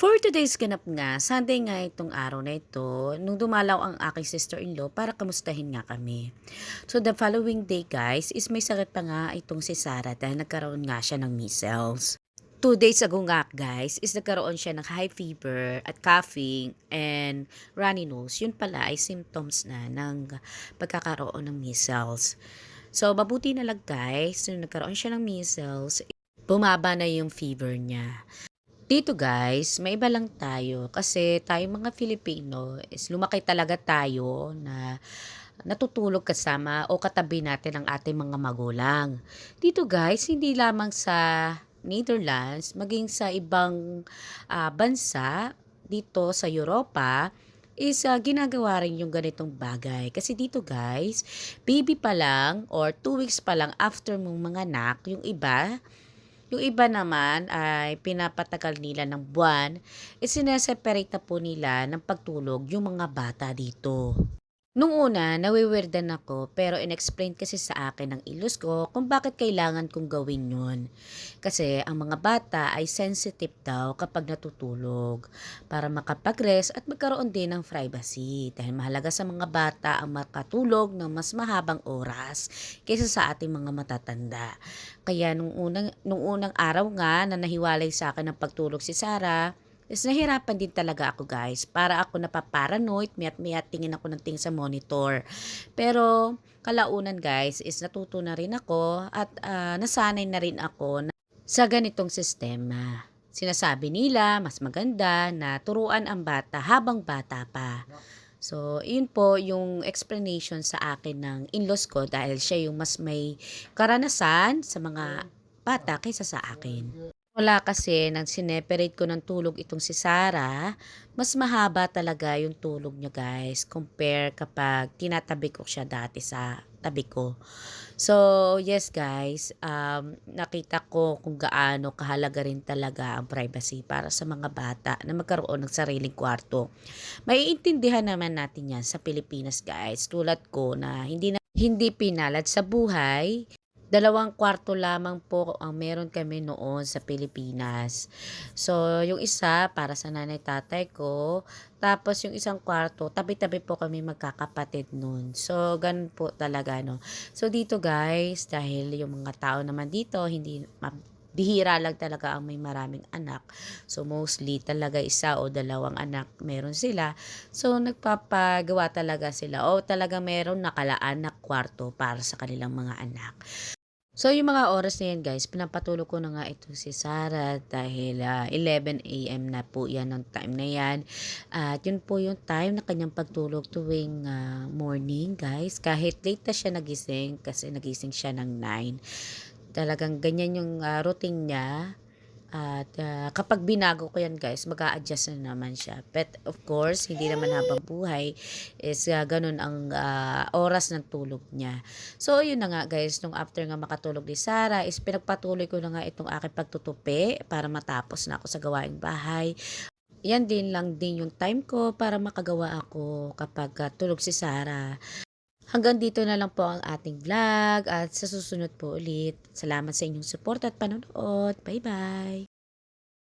For today's ganap nga, Sunday nga itong araw na ito, nung dumalaw ang aking sister-in-law para kamustahin nga kami. So the following day guys, is may sakit pa nga itong si Sarah dahil nagkaroon nga siya ng measles. Two days ago nga guys, is nagkaroon siya ng high fever at coughing and runny nose. Yun pala ay symptoms na ng pagkakaroon ng measles. So mabuti na lang guys, nung nagkaroon siya ng measles, bumaba na yung fever niya. Dito guys, may iba lang tayo kasi tayo mga Filipino is lumaki talaga tayo na natutulog kasama o katabi natin ang ating mga magulang. Dito guys, hindi lamang sa Netherlands, maging sa ibang ah, bansa dito sa Europa, is ah, ginagawa rin yung ganitong bagay. Kasi dito guys, baby pa lang or two weeks pa lang after mong manganak, yung iba, yung iba naman ay pinapatagal nila ng buwan, isineseparate na po nila ng pagtulog yung mga bata dito. Nung una, nawiwirdan ako pero inexplain kasi sa akin ng ilos ko kung bakit kailangan kong gawin yun. Kasi ang mga bata ay sensitive daw kapag natutulog para makapag-rest at magkaroon din ng privacy. Dahil mahalaga sa mga bata ang makatulog ng mas mahabang oras kaysa sa ating mga matatanda. Kaya nung unang, nung unang araw nga na nahiwalay sa akin ng pagtulog si Sarah, is nahirapan din talaga ako guys. Para ako napaparanoid, mayat tingin ako ng tingin sa monitor. Pero kalaunan guys is natuto na rin ako at ah, nasanay na rin ako na, sa ganitong sistema. Sinasabi nila mas maganda na turuan ang bata habang bata pa. So, yun po yung explanation sa akin ng in-laws ko dahil siya yung mas may karanasan sa mga bata kaysa sa akin. Wala kasi nang sineperate ko ng tulog itong si Sarah, mas mahaba talaga yung tulog niya guys compare kapag tinatabi ko siya dati sa tabi ko. So, yes guys, um, nakita ko kung gaano kahalaga rin talaga ang privacy para sa mga bata na magkaroon ng sariling kwarto. Maiintindihan naman natin yan sa Pilipinas guys, tulad ko na hindi na hindi pinalad sa buhay, Dalawang kwarto lamang po ang meron kami noon sa Pilipinas. So, yung isa para sa nanay tatay ko. Tapos yung isang kwarto, tabi-tabi po kami magkakapatid noon. So, ganun po talaga, no. So, dito guys, dahil yung mga tao naman dito, hindi, bihira lang talaga ang may maraming anak. So, mostly talaga isa o dalawang anak meron sila. So, nagpapagawa talaga sila o talaga meron nakalaan na kwarto para sa kanilang mga anak. So, yung mga oras na yan, guys, pinapatulog ko na nga ito si Sarah dahil ah, 11 a.m. na po yan ng time na yan. At yun po yung time na kanyang pagtulog tuwing ah, morning, guys. Kahit late na siya nagising, kasi nagising siya ng 9. Talagang ganyan yung ah, routine niya. At ah, kapag binago ko yan guys, mag adjust na naman siya. But of course, hindi naman habang buhay is ah, ganun ang ah, oras ng tulog niya. So, yun na nga guys, nung after nga makatulog ni Sarah, is pinagpatuloy ko na nga itong aking pagtutupi para matapos na ako sa gawaing bahay. Yan din lang din yung time ko para makagawa ako kapag ah, tulog si Sarah. Hanggang dito na lang po ang ating vlog at sa susunod po ulit. Salamat sa inyong support at panonood. Bye-bye!